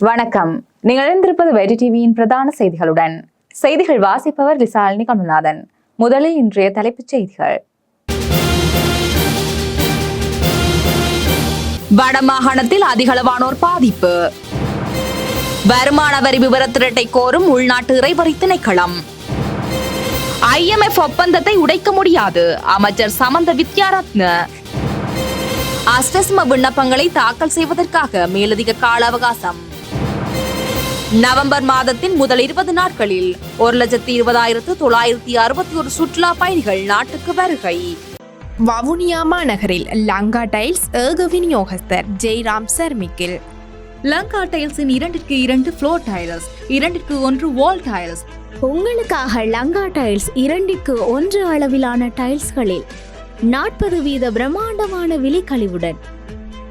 வணக்கம். நீங்கள் இணைந்திருப்பது வெடி டிவியின் பிரதான செய்திகளுடன். செய்திகள் வாசிப்பவர் விசாலினி கமல்நாதன் முதலில் இன்றைய தலைப்புச் செய்திகள். வடமாகாணத்தில் அதிகளவானோர் பாதிப்பு. வருமான வரி விவர திரட்டை கோரும் உள்நாட்டு இறைவரி திணைக்களம். ஐஎம்எஃப் ஒப்பந்தத்தை உடைக்க முடியாது அமைச்சர் சமந்த வித்யாரத்ன. அஸ்டஸ்ம விண்ணப்பங்களை தாக்கல் செய்வதற்காக மேலதிக கால அவகாசம். நவம்பர் மாதத்தின் முதல் இருபது நாட்களில் ஒரு லட்சத்தி இருபதாயிரத்து தொள்ளாயிரத்தி அறுபத்தி ஒரு சுற்றுலா பயணிகள் நாட்டுக்கு வருகை. வவுனியா மாநகரில் லங்கா டைல்ஸ் ஏக விநியோகஸ்தர் ஜெய்ராம் சர்மிக்கில். லங்கா டைல்ஸின் இரண்டிற்கு இரண்டு ஃப்ளோர் டைல்ஸ் இரண்டிற்கு ஒன்று வால் டைல்ஸ் உங்களுக்காக லங்கா டைல்ஸ் இரண்டிற்கு ஒன்று அளவிலான டைல்ஸ்களில் நாற்பது வீத பிரம்மாண்டமான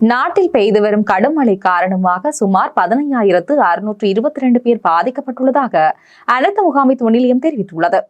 நாட்டில் பெய்து வரும் கடும் மழை காரணமாக சுமார் பதினையாயிரத்து அறுநூற்று இருபத்தி ரெண்டு பேர் பாதிக்கப்பட்டுள்ளதாக அனைத்து முகாமைத்துவ நிலையம் தெரிவித்துள்ளது.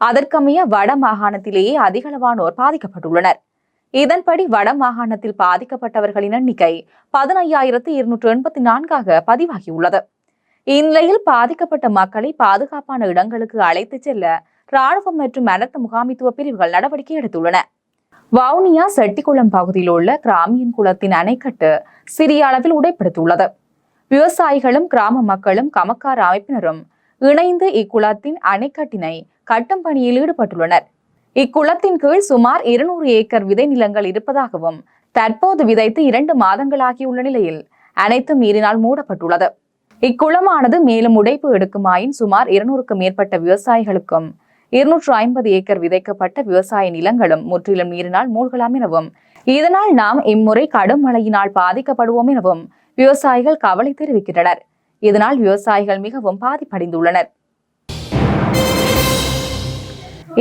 அதற்கமைய வட மாகாணத்திலேயே அதிகளவானோர் பாதிக்கப்பட்டுள்ளனர். இதன்படி வட மாகாணத்தில் பாதிக்கப்பட்டவர்களின் எண்ணிக்கை பதினையாயிரத்து இருநூற்று எண்பத்தி நான்காக பதிவாகியுள்ளது. இந்நிலையில் பாதிக்கப்பட்ட மக்களை பாதுகாப்பான இடங்களுக்கு அழைத்துச் செல்ல ராணுவம் மற்றும் அனர்த்த முகாமித்துவ பிரிவுகள் நடவடிக்கை எடுத்துள்ளன. வவுனியா செட்டிக்குளம் பகுதியில் உள்ள கிராமியன் குளத்தின் அணைக்கட்டு சிறிய அளவில் உடைப்படுத்தியுள்ளது. விவசாயிகளும் கிராம மக்களும் கமக்கார அமைப்பினரும் இணைந்து இக்குளத்தின் அணைக்கட்டினை கட்டும் பணியில் ஈடுபட்டுள்ளனர். இக்குளத்தின் கீழ் சுமார் இருநூறு ஏக்கர் விதை நிலங்கள் இருப்பதாகவும் தற்போது விதைத்து இரண்டு மாதங்களாகியுள்ள நிலையில் அனைத்தும் நீரினால் மூடப்பட்டுள்ளது. இக்குளமானது மேலும் உடைப்பு எடுக்குமாயின் சுமார் இருநூறுக்கும் மேற்பட்ட விவசாயிகளுக்கும் இருநூற்று ஐம்பது ஏக்கர் விதைக்கப்பட்ட விவசாய நிலங்களும் முற்றிலும் நீரினால் மூழ்கலாம் எனவும் இதனால் நாம் இம்முறை கடும் மழையினால் பாதிக்கப்படுவோம் எனவும் விவசாயிகள் கவலை தெரிவிக்கின்றனர். இதனால் விவசாயிகள் மிகவும் பாதிப்படைந்துள்ளனர்.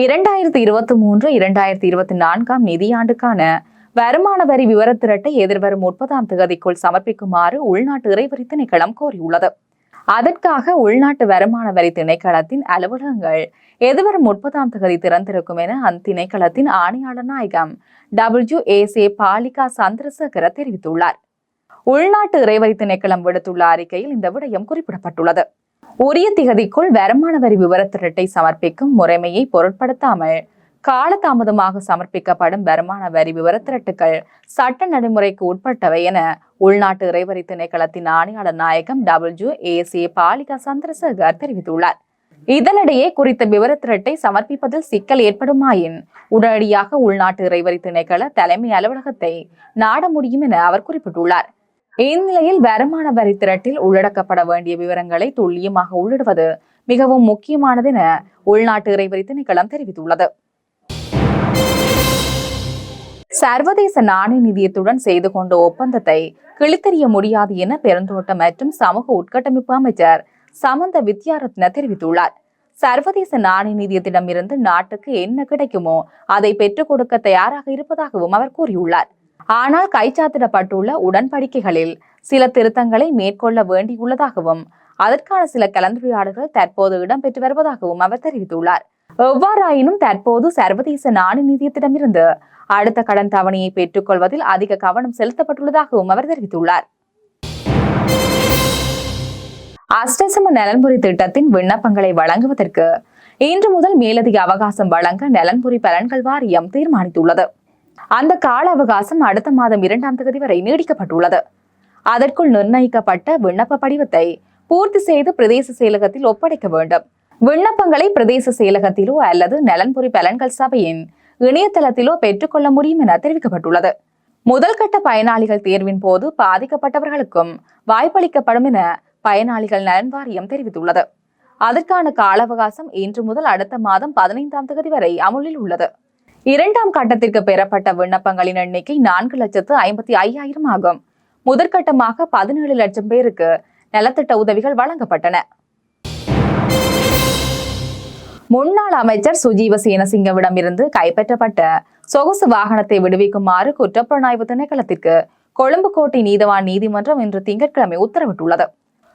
இரண்டாயிரத்தி இருபத்தி மூன்று இரண்டாயிரத்தி இருபத்தி நான்காம் நிதியாண்டுக்கான வருமான வரி விவர திரட்டை எதிர்வரும் முப்பதாம் தேதிக்குள் சமர்ப்பிக்குமாறு உள்நாட்டு இறைவரி திணைக்களம் கோரியுள்ளது. அதற்காக உள்நாட்டு வருமான வரி திணைக்களத்தின் அலுவலகங்கள் எதிர்வரும் முப்பதாம் தேதி திறந்திருக்கும் என அந்த திணைக்களத்தின் ஆணையாளர் நாயகம் டபிள்யூ ஏ பாலிகா சந்திரசேகர தெரிவித்துள்ளார். உள்நாட்டு இறைவரி திணைக்களம் விடுத்துள்ள அறிக்கையில் இந்த விடயம் குறிப்பிடப்பட்டுள்ளது. உரிய திகதிக்குள் வருமான வரி விவரத்திரட்டை சமர்ப்பிக்கும் முறைமையை பொருட்படுத்தாமல் காலதாமதமாக சமர்ப்பிக்கப்படும் வருமான வரி விவரத்திரட்டுகள் சட்ட நடைமுறைக்கு உட்பட்டவை என உள்நாட்டு இறைவரி திணைக்களத்தின் ஆணையாளர் நாயகம் டபிள்யூ ஏசி பாலிகா சந்திரசேகர் தெரிவித்துள்ளார். இதனிடையே குறித்த விவர திரட்டை சமர்ப்பிப்பதில் சிக்கல் ஏற்படுமாயின் உடனடியாக உள்நாட்டு இறைவரி திணைக்கள தலைமை அலுவலகத்தை நாட முடியும் என அவர் குறிப்பிட்டுள்ளார். இந்நிலையில் வருமான வரி திரட்டில் உள்ளடக்கப்பட வேண்டிய விவரங்களை துல்லியமாக உள்ளிடுவது மிகவும் முக்கியமானது என உள்நாட்டு இறைவரி திணைக்களம் தெரிவித்துள்ளது. சர்வதேச நாணய நிதியத்துடன் செய்து கொண்ட ஒப்பந்தத்தை கிழித்தறிய முடியாது என பெருந்தோட்ட மற்றும் சமூக உட்கட்டமைப்பு அமைச்சர் சமந்த வித்யாரத்ன தெரிவித்துள்ளார். சர்வதேச நாணய நிதியத்திடமிருந்து நாட்டுக்கு என்ன கிடைக்குமோ அதை பெற்றுக் கொடுக்க தயாராக இருப்பதாகவும் அவர் கூறியுள்ளார். ஆனால் கைச்சாத்திடப்பட்டுள்ள உடன்படிக்கைகளில் சில திருத்தங்களை மேற்கொள்ள வேண்டியுள்ளதாகவும் அதற்கான சில கலந்துரையாடல்கள் தற்போது இடம்பெற்று வருவதாகவும் அவர் தெரிவித்துள்ளார். எவ்வாறாயினும் தற்போது சர்வதேச நாணய நிதியத்திடமிருந்து அடுத்த கடன் தவணையை பெற்றுக்கொள்வதில் அதிக கவனம் செலுத்தப்பட்டுள்ளதாகவும் அவர் தெரிவித்துள்ளார். அஷ்டசம நலன்புரி திட்டத்தின் விண்ணப்பங்களை வழங்குவதற்கு இன்று முதல் மேலதிக அவகாசம் வழங்க நலன்புரி பலன்கள் வாரியம் தீர்மானித்துள்ளது. அந்த கால அவகாசம் அடுத்த மாதம் இரண்டாம் தேதி வரை நீடிக்கப்பட்டுள்ளது. அதற்குள் நிர்ணயிக்கப்பட்ட விண்ணப்ப படிவத்தை பூர்த்தி செய்து பிரதேச செயலகத்தில் ஒப்படைக்க வேண்டும். விண்ணப்பங்களை பிரதேச செயலகத்திலோ அல்லது நலன்புரி பலன்கள் சபையின் இணையதளத்திலோ பெற்றுக்கொள்ள முடியும் என தெரிவிக்கப்பட்டுள்ளது. முதல் கட்ட பயனாளிகள் தேர்வின் போது பாதிக்கப்பட்டவர்களுக்கும் வாய்ப்பளிக்கப்படும் என பயனாளிகள் நலன் வாரியம் தெரிவித்துள்ளது. அதற்கான கால அவகாசம் இன்று முதல் அடுத்த மாதம் பதினைந்தாம் தேதி வரை அமுலில் உள்ளது. இரண்டாம் கட்டத்திற்கு பெறப்பட்ட விண்ணப்பங்களின் எண்ணிக்கை நான்கு லட்சத்து ஐம்பத்தி ஐயாயிரம் ஆகும். முதற்கட்டமாக பதினேழு லட்சம் பேருக்கு நலத்திட்ட உதவிகள் வழங்கப்பட்டன. முன்னாள் அமைச்சர் சுஜீவ சேனசிங்கவிடம் இருந்து கைப்பற்றப்பட்ட சொகுசு வாகனத்தை விடுவிக்குமாறு குற்றப்புலனாய்வு திணைக்களத்திற்கு கொழும்பு கோட்டை நீதவான் நீதிமன்றம் இன்று திங்கட்கிழமை உத்தரவிட்டுள்ளது.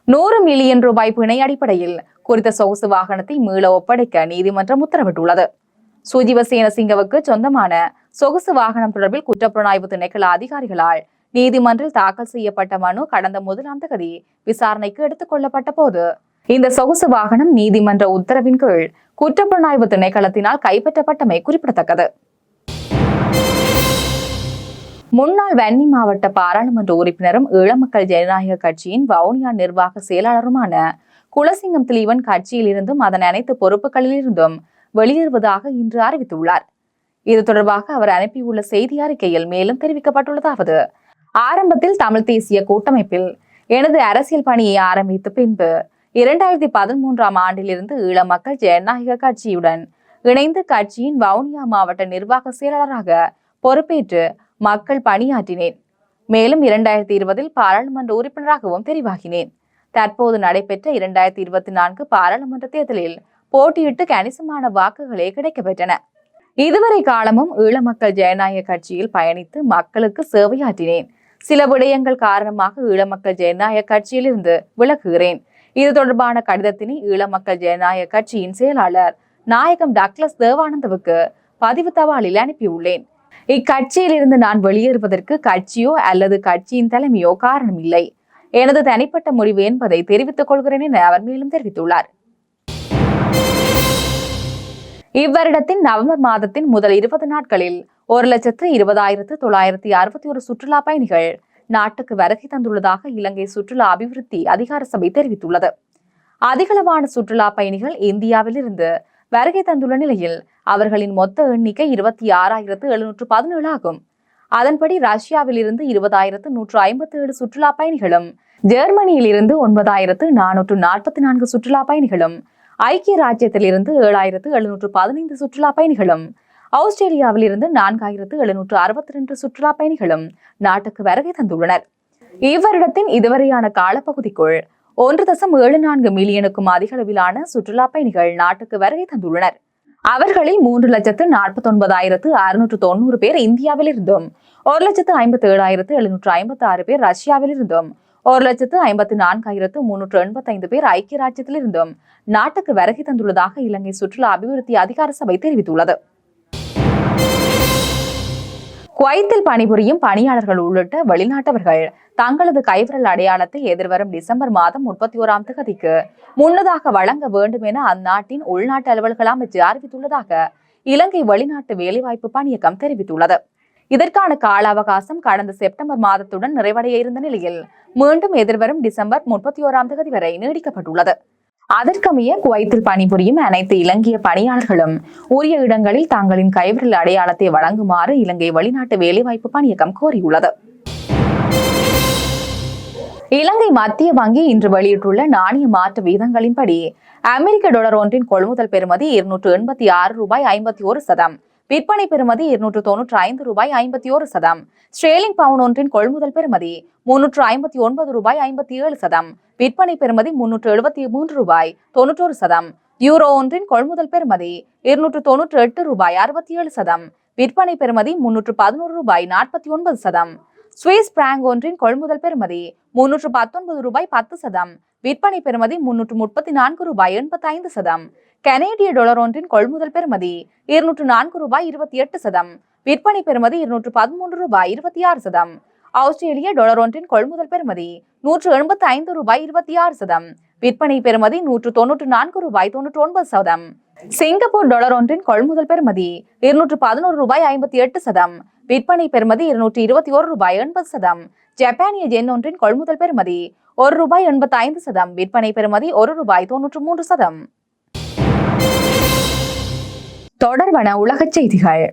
நூறு மில்லியன் ரூபாய் பிணை அடிப்படையில் குறித்த சொகுசு வாகனத்தை மீள ஒப்படைக்க நீதிமன்றம் உத்தரவிட்டுள்ளது. சுஜீவ சேனசிங்கவுக்கு சொந்தமான சொகுசு வாகனம் தொடர்பில் குற்றப்புலனாய்வு திணைக்கள அதிகாரிகளால் நீதிமன்றில் தாக்கல் செய்யப்பட்ட மனு கடந்த முதலாம் தகுதி விசாரணைக்கு எடுத்துக் கொள்ளப்பட்ட போது இந்த சொகுசு வாகனம் நீதிமன்ற உத்தரவின் கீழ் குற்றப்புலனாய்வு திணைக்களத்தினால் கைப்பற்றப்பட்டமை குறிப்பிடத்தக்கது. முன்னாள் வன்னி மாவட்ட பாராளுமன்ற உறுப்பினரும் ஈழமக்கள் ஜனநாயக கட்சியின் வவுனியா நிர்வாக செயலாளருமான குலசிங்கம் திலீவன் கட்சியில் இருந்தும் அதன் அனைத்து பொறுப்புகளிலிருந்தும் வெளியேறுவதாக இன்று அறிவித்துள்ளார். இது தொடர்பாக அவர் அனுப்பியுள்ள செய்தி அறிக்கையில் மேலும் தெரிவிக்கப்பட்டுள்ளதாவது. ஆரம்பத்தில் தமிழ் தேசிய கூட்டமைப்பில் எனது அரசியல் பணியை ஆரம்பித்த பின்பு இரண்டாயிரத்தி பதிமூன்றாம் ஆண்டிலிருந்து ஈழ மக்கள் ஜனநாயக கட்சியுடன் இணைந்து கட்சியின் வவுனியா மாவட்ட நிர்வாக செயலாளராக பொறுப்பேற்று மக்கள் பணியாற்றினேன். மேலும் இரண்டாயிரத்தி இருபதில் பாராளுமன்ற உறுப்பினராகவும் தெரிவாகினேன். தற்போது நடைபெற்ற இரண்டாயிரத்தி இருபத்தி நான்கு பாராளுமன்ற தேர்தலில் போட்டியிட்டு கணிசமான வாக்குகளே கிடைக்கப்பெற்றன. இதுவரை காலமும் ஈழ மக்கள் ஜனநாயக கட்சியில் பயணித்து மக்களுக்கு சேவையாற்றினேன். சில விடயங்கள் காரணமாக ஈழ மக்கள் ஜனநாயக கட்சியிலிருந்து விலகுகிறேன். இது தொடர்பான கடிதத்தினை ஈழ மக்கள் ஜனநாயக கட்சியின் செயலாளர் நாயகம் டக்ளஸ் தேவானந்தவுக்கு பதிவு தபாலில் அனுப்பியுள்ளேன். இக்கட்சியிலிருந்து நான் வெளியேறுவதற்கு கட்சியோ அல்லது கட்சியின் தலைமையோ காரணம் இல்லை எனது தனிப்பட்ட முடிவு என்பதை தெரிவித்துக் கொள்கிறேன் என அவர் மேலும் தெரிவித்துள்ளார். இவ்வருடத்தின் நவம்பர் மாதத்தின் முதல் இருபது நாட்களில் ஒரு லட்சத்து இருபதாயிரத்து தொள்ளாயிரத்தி அறுபத்தி ஒரு சுற்றுலா பயணிகள் நாட்டுக்கு வருகை தந்துள்ளதாக இலங்கை சுற்றுலா அபிவிருத்தி அதிகார சபை தெரிவித்துள்ளது. அதிகளவான சுற்றுலா பயணிகள் இந்தியாவிலிருந்து வருகை தந்துள்ள நிலையில் அவர்களின் மொத்த எண்ணிக்கை இருபத்தி ஆறாயிரத்து எழுநூற்று பதினேழு ஆகும். அதன்படி ரஷ்யாவிலிருந்து இருபதாயிரத்து நூற்று ஐம்பத்தி ஏழு சுற்றுலா பயணிகளும் ஜெர்மனியில் இருந்து ஒன்பதாயிரத்து நானூற்று நாற்பத்தி நான்கு சுற்றுலா பயணிகளும் ஐக்கிய ராஜ்யத்திலிருந்து ஏழாயிரத்து எழுநூற்று பதினைந்து சுற்றுலா பயணிகளும் ஆஸ்திரேலியாவில் இருந்து நான்காயிரத்து எழுநூற்று அறுபத்தி ரெண்டு சுற்றுலா பயணிகளும் நாட்டுக்கு வருகை தந்துள்ளனர். இவ்வருடத்தின் இதுவரையான காலப்பகுதிக்குள் ஒன்று தசம் ஏழு நான்கு மில்லியனுக்கும் அதிக அளவிலான சுற்றுலா பயணிகள் நாட்டுக்கு வருகை தந்துள்ளனர். அவர்களில் மூன்று லட்சத்து நாற்பத்தி ஒன்பதாயிரத்து அறுநூற்று தொண்ணூறு பேர் இந்தியாவில் இருந்தும் ஒரு லட்சத்து ஐம்பத்தி ஏழாயிரத்து எழுநூற்று ஐம்பத்தி ஆறு பேர் ரஷ்யாவில் இருந்தும் ஒரு லட்சத்து ஐம்பத்தி நான்காயிரத்து முன்னூற்று எண்பத்தைந்து பேர் ஐக்கிய ராஜ்யத்திலிருந்தும் நாட்டுக்கு வருகை தந்துள்ளதாக இலங்கை சுற்றுலா அபிவிருத்தி அதிகார சபை தெரிவித்துள்ளது. குவைத்தில் பணிபுரியும் பணியாளர்கள் உள்ளிட்ட வெளிநாட்டவர்கள் தங்களது கைவிரல் அடையாளத்தை எதிர்வரும் டிசம்பர் மாதம் முப்பத்தி ஓராம் தேதிக்கு முன்னதாக வழங்க வேண்டும் என அந்நாட்டின் உள்நாட்டு அலுவல்கள் அமைச்சு அறிவித்துள்ளதாக இலங்கை வெளிநாட்டு வேலைவாய்ப்பு பணியகம் தெரிவித்துள்ளது. இதற்கான கால அவகாசம் கடந்த செப்டம்பர் மாதத்துடன் நிறைவடைய இருந்த நிலையில் மீண்டும் எதிர்வரும் டிசம்பர் முப்பத்தி ஓராம் தேதி வரை நீடிக்கப்பட்டுள்ளது. அதற்கமைய குவைத்தில் பணிபுரியும் அனைத்து இலங்கைய பணியாளர்களும் உரிய இடங்களில் தங்களின் கைவிரல் அடையாளத்தை வழங்குமாறு இலங்கை வெளிநாட்டு வேலைவாய்ப்பு பணியகம் கோரியுள்ளது. இலங்கை மத்திய வங்கி இன்று வெளியிட்டுள்ள நாணய மாற்று வீதங்களின்படி அமெரிக்க டாலர் ஒன்றின் கொள்முதல் பெறுமதி இருநூற்று எண்பத்தி ஆறு ரூபாய் ஐம்பத்தி ஒரு சதம் விற்பனை பெறுமதி இருநூற்று தொன்னூற்று ஐந்து ரூபாய் ஐம்பத்தி ஒரு சதம் ஸ்ட்ரேலிங் பவுன் ஒன்றின் கொள்முதல் பெறுமதி முன்னூற்று ஐம்பத்தி ஒன்பது ரூபாய் ஐம்பத்தி ஏழு சதம் விற்பனை பெறுமதி முன்னூற்று எழுபத்தி மூன்று ரூபாய் தொன்னூற்றோரு சதம். யூரோ ஒன்றின் கொள்முதல் பெறுமதி இருநூற்று தொன்னூற்று எட்டு ரூபாய் அறுபத்தி ஏழு சதம். விற்பனை பெறுமதி முன்னூற்று பதினோரு ரூபாய் நாற்பத்தி ஒன்பது சதம். சுவிஸ் பிராங்க் ஒன்றின் கொள்முதல் பெறுமதி முன்னூற்று பத்தொன்பது ரூபாய் பத்து சதம். விற்பனை பெறுமதி முன்னூற்று முப்பத்தி நான்கு ரூபாய் எண்பத்தி ஐந்து சதம். கனேடிய டாலர் ஒன்றின் கொள்முதல் பெறுமதி இருநூற்று நான்கு ரூபாய் இருபத்தி எட்டு சதம். விற்பனை பெறுமதி இருநூற்று பதிமூன்று ரூபாய் இருபத்தி ஆறு சதம். ஆஸ்திரேலிய டாலர் ஒன்றின் கொள்முதல் பெறுமதி நூற்று எண்பத்தி ஐந்து ரூபாய் இருபத்தி ஆறு சதம். விற்பனை பெறுமதி நூற்று தொன்னூற்று நான்கு ரூபாய் தொன்னூற்று ஒன்பது சதம். சிங்கப்பூர் டாலர் ஒன்றின் கொள்முதல் பெறுமதி இருநூற்று பதினோரு ரூபாய் ஐம்பத்தி எட்டு சதம். விற்பனை பெறுமதி இருநூற்றி இருபத்தி ஒரு ரூபாய் எண்பது சதம். ஜப்பானிய ஜென் ஒன்றின் கொள்முதல் பெறுமதி ஒரு ரூபாய் எண்பத்தி ஐந்து சதம். விற்பனை பெறுமதி ஒரு ரூபாய் தொன்னூற்று மூன்று சதம். தொடர்பான உலகச் செய்திகள்.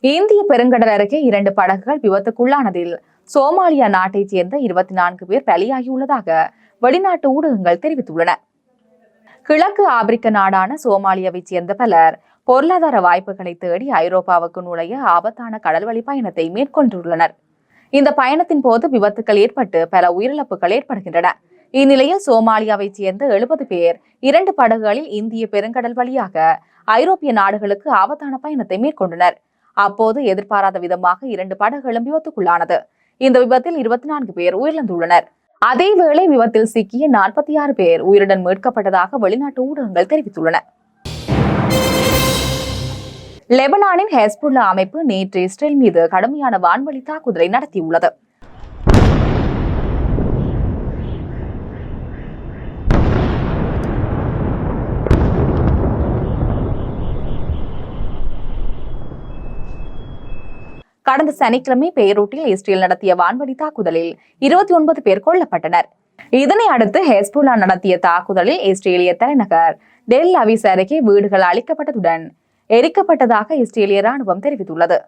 இந்திய பெருங்கடல் அருகே இரண்டு படகுகள் விபத்துக்குள்ளானதில் சோமாலியா நாட்டைச் சேர்ந்த இருபத்தி நான்கு பேர் பலியாகியுள்ளதாக வெளிநாட்டு ஊடகங்கள் தெரிவித்துள்ளன. கிழக்கு ஆப்பிரிக்க நாடான சோமாலியாவைச் சேர்ந்த பலர் பொருளாதார வாய்ப்புகளை தேடி ஐரோப்பாவுக்கு நுழைய ஆபத்தான கடல்வழி பயணத்தை மேற்கொண்டுள்ளனர். இந்த பயணத்தின் போது விபத்துக்கள் ஏற்பட்டு பல உயிரிழப்புகள் ஏற்படுகின்றன. இந்நிலையில் சோமாலியாவைச் சேர்ந்த எழுபது பேர் இரண்டு படகுகளில் இந்திய பெருங்கடல் வழியாக ஐரோப்பிய நாடுகளுக்கு ஆபத்தான பயணத்தை மேற்கொண்டனர். அப்போது எதிர்பாராத விதமாக இரண்டு படகுகளும் விபத்துக்குள்ளானது. இந்த விபத்தில் இருபத்தி நான்கு பேர் உயிரிழந்துள்ளனர். அதேவேளை விபத்தில் சிக்கிய நாற்பத்தி ஆறு பேர் உயிருடன் மீட்கப்பட்டதாக வெளிநாட்டு ஊடகங்கள் தெரிவித்துள்ளன. லெபனானின் ஹெஸ்புல்லா அமைப்பு நேற்று இஸ்ரேல் மீது கடுமையான வான்வழி தாக்குதலை நடத்தியுள்ளது. கடந்த சனிக்கிழமை பெயரூட்டில் இஸ்ரேல் நடத்திய வான்வழி தாக்குதலில் இருபத்தி ஒன்பது பேர் கொல்லப்பட்டனர். இதனை அடுத்து ஹெஸ்புல்லா நடத்திய தாக்குதலில் இஸ்ரேலிய தலைநகர் டெல் அவிஸ் அருகே வீடுகள் அழிக்கப்பட்டதுடன் எரிக்கப்பட்டதாக இஸ்ரேலிய ராணுவம் தெரிவித்துள்ளது.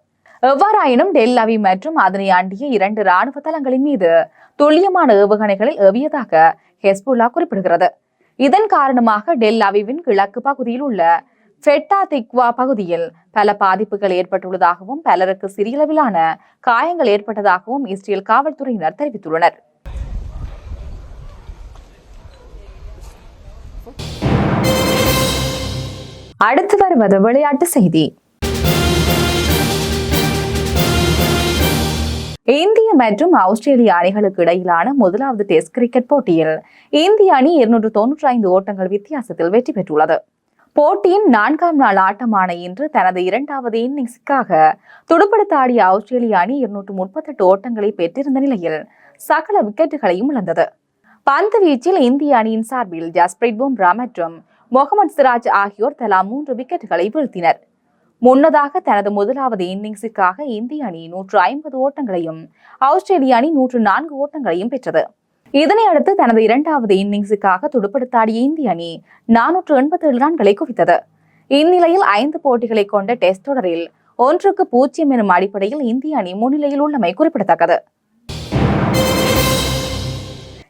எவ்வாறாயினும் டெல் அவி மற்றும் அதனை அண்டிய இரண்டு ராணுவ தளங்களின் மீது துல்லியமான ஏவுகணைகளை ஏவியதாக ஹெஸ்புல்லா குறிப்பிடுகிறது. இதன் காரணமாக டெல் அவிவின் கிழக்கு பகுதியில் உள்ள ஃபெட்டா திக்வா பகுதியில் பல பாதிப்புகள் ஏற்பட்டுள்ளதாகவும் பலருக்கு சிறியளவிலான காயங்கள் ஏற்பட்டதாகவும் இஸ்ரேல் காவல்துறையினர் தெரிவித்துள்ளனர். அடுத்து வருவது விளையாட்டு செய்தி. இந்திய மற்றும் ஆஸ்திரேலிய அணிகளுக்கு இடையிலான முதலாவது டெஸ்ட் கிரிக்கெட் போட்டியில் இந்திய அணி இருநூற்று தொன்னூற்றி ஐந்து ஓட்டங்கள் வித்தியாசத்தில் வெற்றி பெற்றுள்ளது. போட்டியின் நான்காம் நாள் ஆட்டமான இன்று தனது இரண்டாவது இன்னிங்ஸுக்காக துடுப்படுத்தாடிய ஆஸ்திரேலிய அணி இருநூற்று முப்பத்தெட்டு ஓட்டங்களை பெற்றிருந்த நிலையில் சகல விக்கெட்டுகளையும் இழந்தது. பந்து வீச்சில் இந்திய அணியின் சார்பில் ஜஸ்பிரீத் பும்ரா மற்றும் முகமது சிராஜ் ஆகியோர் தலா மூன்று விக்கெட்டுகளை வீழ்த்தினர். முன்னதாக தனது முதலாவது இன்னிங்ஸுக்காக இந்திய அணி நூற்று ஐம்பது ஓட்டங்களையும் ஆஸ்திரேலிய அணி நூற்று நான்கு ஓட்டங்களையும் பெற்றது. இதனை அடுத்து தனது இரண்டாவது இன்னிங்ஸுக்காக துடுப்படுத்தாடிய இந்திய அணி நானூற்று எண்பத்தி ஏழு ரன்களை குவித்தது இந்நிலையில் ஐந்து போட்டிகளை கொண்ட டெஸ்ட் தொடரில் ஒன்றுக்கு பூஜ்ஜியம் எனும் அடிப்படையில் இந்திய அணி முன்னிலையில் உள்ளமை குறிப்பிடத்தக்கது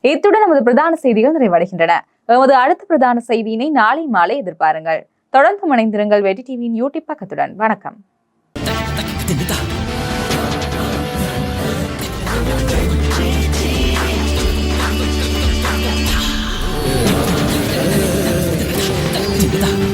இத்துடன் நமது பிரதான செய்திகள் நிறைவடைகின்றன எமது அடுத்த பிரதான செய்தியினை நாளை மாலை எதிர்பாருங்கள் தொடர்ந்து இணைந்திருங்கள் வெட்டி டிவியின் யூடியூப் பக்கத்துடன் வணக்கம் தின்னுதா